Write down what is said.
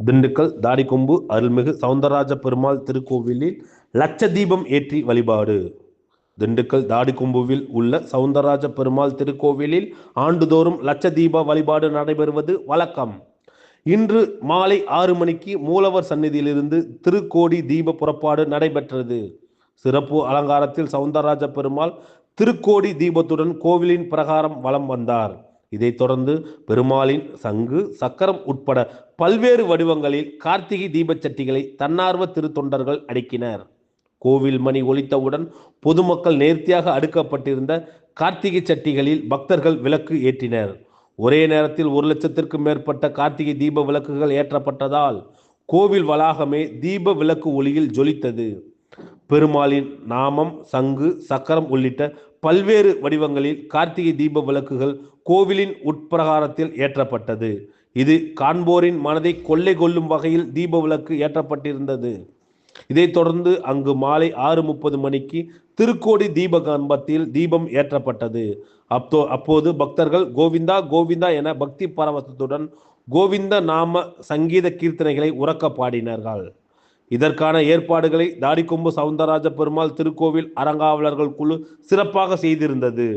திண்டுக்கல் தாடிக்கொம்பு அருள்மிகு சவுந்தரராஜ பெருமாள் திருக்கோவிலில் லட்ச தீபம் ஏற்றி வழிபாடு. திண்டுக்கல் தாடிக்கொம்புவில் உள்ள சவுந்தரராஜ பெருமாள் திருக்கோவிலில் ஆண்டுதோறும் லட்ச தீப வழிபாடு நடைபெறுவது வழக்கம். இன்று மாலை ஆறு மணிக்கு மூலவர் சந்நிதியிலிருந்து திருக்கோடி தீப புறப்பாடு நடைபெற்றது. சிறப்பு அலங்காரத்தில் சவுந்தரராஜ பெருமாள் திருக்கோடி தீபத்துடன் கோவிலின் பிரகாரம் வலம் வந்தார். இதைத் தொடர்ந்து பெருமாளின் சங்கு சக்கரம் உட்பட பல்வேறு வடிவங்களில் கார்த்திகை தீபச்சட்டிகளை தன்னார்வ திருத்தொண்டர்கள் அடுக்கினர். கோவில் மணி ஒலித்தவுடன் பொதுமக்கள் நேர்த்தியாக அடுக்கப்பட்டிருந்த கார்த்திகை சட்டிகளில் பக்தர்கள் விளக்கு ஏற்றினர். ஒரே நேரத்தில் ஒரு லட்சத்திற்கும் மேற்பட்ட கார்த்திகை தீப விளக்குகள் ஏற்றப்பட்டதால் கோவில் வளாகமே தீப விளக்கு ஒளியில் ஜொலித்தது. பெருமாளின் நாமம் சங்கு சக்கரம் உள்ளிட்ட பல்வேறு வடிவங்களில் கார்த்திகை தீப விளக்குகள் கோவிலின் உட்பிரகாரத்தில் ஏற்றப்பட்டது. இது காண்போரின் மனதை கொள்ளை கொள்ளும் வகையில் தீப விளக்கு ஏற்றப்பட்டிருந்தது. இதைத் தொடர்ந்து அங்கு மாலை ஆறு முப்பது மணிக்கு திருக்கோடி தீப கம்பத்தில் தீபம் ஏற்றப்பட்டது. அப்போ அப்போது பக்தர்கள் கோவிந்தா கோவிந்தா என பக்தி பரவசத்துடன் கோவிந்த நாம சங்கீத கீர்த்தனைகளை உறக்க பாடினார்கள். இதற்கான ஏற்பாடுகளை தாடிக்கொம்பு சவுந்தரராஜ பெருமாள் திருக்கோவில் அறங்காவலர்கள் குழு சிறப்பாக செய்திருந்தது.